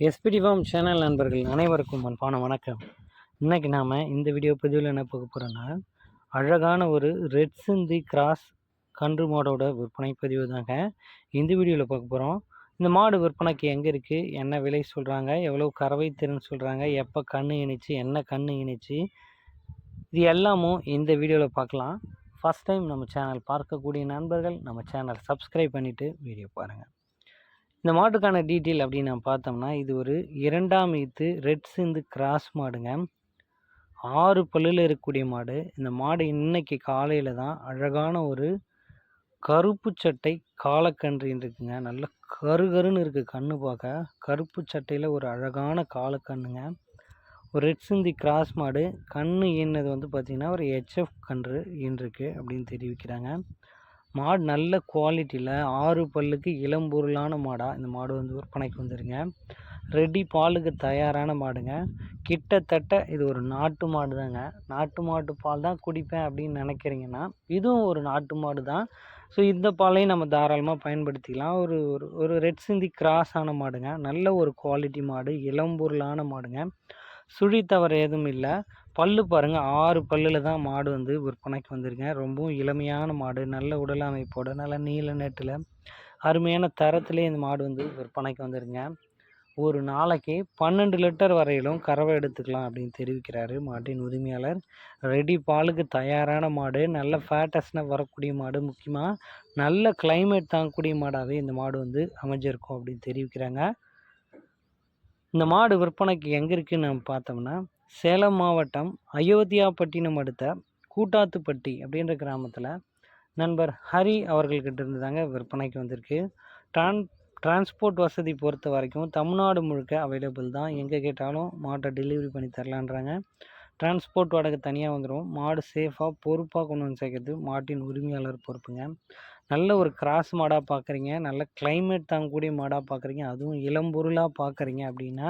SPD form channel நண்பர்கள் அனைவருக்கும் அன்பான வணக்கம். இன்றைக்கி நாம் இந்த வீடியோ பதிவில் என்ன பார்க்க போகிறோன்னா அழகான ஒரு ரெட் சிந்தி கிராஸ் கன்று மாடோட விற்பனை பதிவு தாங்க. இந்த வீடியோவில் பார்க்க போகிறோம் இந்த மாடு விற்பனைக்கு எங்கே இருக்குது என்ன விலை சொல்கிறாங்க எவ்வளோ கறவை திறன் சொல்கிறாங்க எப்போ கண் இணைச்சு என்ன கண் இணைச்சு இது எல்லாமும் இந்த வீடியோவில் பார்க்கலாம். ஃபஸ்ட் டைம் நம்ம சேனல் பார்க்கக்கூடிய நண்பர்கள் நம்ம சேனல் சப்ஸ்கிரைப் பண்ணிவிட்டு வீடியோ பாருங்கள் இந்த மாட்டுக்கான டீட்டெயில் அப்படின்னு நம்ம பார்த்தோம்னா இது ஒரு இரண்டாம் ஈத்து ரெட் சிந்து கிராஸ் மாடுங்க. ஆறு பல்லில் இருக்கக்கூடிய மாடு. இந்த மாடு இன்னைக்கு காலையில் தான் அழகான ஒரு கருப்பு சட்டை காலக்கன்றுன்னு இருக்குங்க. நல்ல கருகருன்னு இருக்குது கண்ணு பார்க்க. கருப்பு சட்டையில் ஒரு அழகான காலக்கண்ணுங்க. ஒரு ரெட் சிந்தி கிராஸ் மாடு. கண்ணு ஈனது வந்து பார்த்திங்கன்னா ஒரு ஹெச்எஃப் கன்று ஈன்றிருக்கு அப்படின்னு தெரிவிக்கிறாங்க. மாடு நல்ல குவாலிட்டியில் ஆறு பல்லுக்கு இளம்பொருளான மாடாக இந்த மாடு வந்து விற்பனைக்கு வந்துருங்க. ரெடி பாலுக்கு தயாரான மாடுங்க. கிட்டத்தட்ட இது ஒரு நாட்டு மாடு தாங்க நாட்டு மாட்டு பால் தான் குடிப்பேன் அப்படின்னு நினைக்கிறீங்கன்னா இதுவும் ஒரு நாட்டு மாடு தான் ஸோ இந்த பாலையும் நம்ம தாராளமாக பயன்படுத்திக்கலாம். ஒரு ஒரு ஒரு ரெட் சிந்தி கிராஸ் ஆன மாடுங்க. நல்ல ஒரு குவாலிட்டி மாடு இளம்பொருளான மாடுங்க. சுழி தவறு எதுவும் இல்லை. பல்லு பாருங்கள் ஆறு பல்லில் தான் மாடு வந்து விற்பனைக்கு வந்திருக்கேன். ரொம்பவும் இளமையான மாடு நல்ல உடல் அமைப்போட நல்ல நீல நெட்டில் அருமையான தரத்துலேயே இந்த மாடு வந்து விற்பனைக்கு வந்திருங்க ஒரு நாளைக்கு பன்னெண்டு லிட்டர் வரையிலும் கறவை எடுத்துக்கலாம் அப்படின்னு தெரிவிக்கிறாரு மாட்டின் உரிமையாளர். ரெடி பாலுக்கு தயாரான மாடு நல்ல ஃபேட்டஸ்னால் வரக்கூடிய மாடு முக்கியமாக நல்ல கிளைமேட் தாங்கக்கூடிய மாடாகவே இந்த மாடு வந்து அமைஞ்சிருக்கும் அப்படின்னு தெரிவிக்கிறாங்க. இந்த மாடு விற்பனைக்கு எங்கே இருக்குதுன்னு நம்ம பார்த்தோம்னா சேலம் மாவட்டம் அயோத்தியாப்பட்டினம் அடுத்த கூட்டாத்துப்பட்டி அப்படின்ற கிராமத்தில் நண்பர் ஹரி அவர்கள்கிட்ட இருந்து தாங்க விற்பனைக்கு வந்திருக்கு. ட்ரான் டிரான்ஸ்போர்ட் வசதி பொறுத்த வரைக்கும் தமிழ்நாடு முழுக்க அவைலபிள் தான். எங்கே கேட்டாலும் மாட்டை டெலிவரி பண்ணி தரலான்றாங்க. டிரான்ஸ்போர்ட் வாடகை தனியாக வந்துடும் மாடு சேஃபாக பொறுப்பாக கொண்டு வந்து சேர்க்கறது மாட்டின் உரிமையாளர் பொறுப்புங்க. நல்ல ஒரு கிராஸ் மாடாக பார்க்குறீங்க நல்ல கிளைமேட் தாங்கக்கூடிய மாடாக பார்க்குறீங்க அதுவும் இளம்பொருளாக பார்க்குறீங்க அப்படின்னா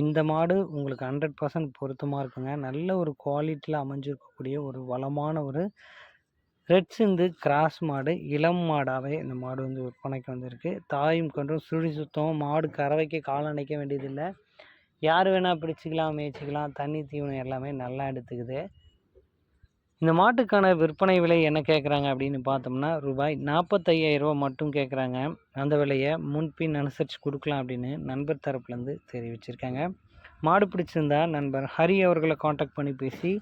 இந்த மாடு உங்களுக்கு ஹண்ட்ரட் பர்சன்ட் பொருத்தமாக இருக்குங்க. நல்ல ஒரு குவாலிட்டியில் அமைஞ்சிருக்கக்கூடிய ஒரு வளமான ஒரு ரெட் சிந்து கிராஸ் மாடு இளம் மாடாகவே இந்த மாடு வந்து விற்பனைக்கு வந்திருக்கு. தாயும் கொண்டும் சுழி சுத்தம் மாடு கறவைக்கு காலணைக்க வேண்டியதில்லை. யார் வேணால் பிடிச்சிக்கலாம் மேய்ச்சிக்கலாம் தண்ணி தீவனம் எல்லாமே நல்லா எடுத்துக்குது. இந்த மாட்டுக்கான விற்பனை விலை என்ன கேட்குறாங்க அப்படின்னு பார்த்தோம்னா ரூபாய் நாற்பத்தையாயிரரூபா மட்டும் கேட்குறாங்க. அந்த விலையை முன்பின் அனுசரித்து கொடுக்கலாம் அப்படின்னு நண்பர் தரப்புலேருந்து தெரிவிச்சிருக்காங்க. மாடு பிடிச்சிருந்தா நண்பர் ஹரி அவர்களை காண்டாக்ட் பண்ணி பேசி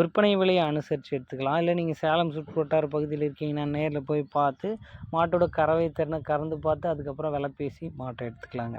விற்பனை விலையை அனுசரித்து எடுத்துக்கலாம். இல்லை நீங்கள் சேலம் சுற்றுவட்டார பகுதியில் இருக்கீங்கன்னா நேரில் போய் பார்த்து மாட்டோட கறவை திறனை கறந்து பார்த்து அதுக்கப்புறம் விலை பேசி மாட்டை எடுத்துக்கலாங்க.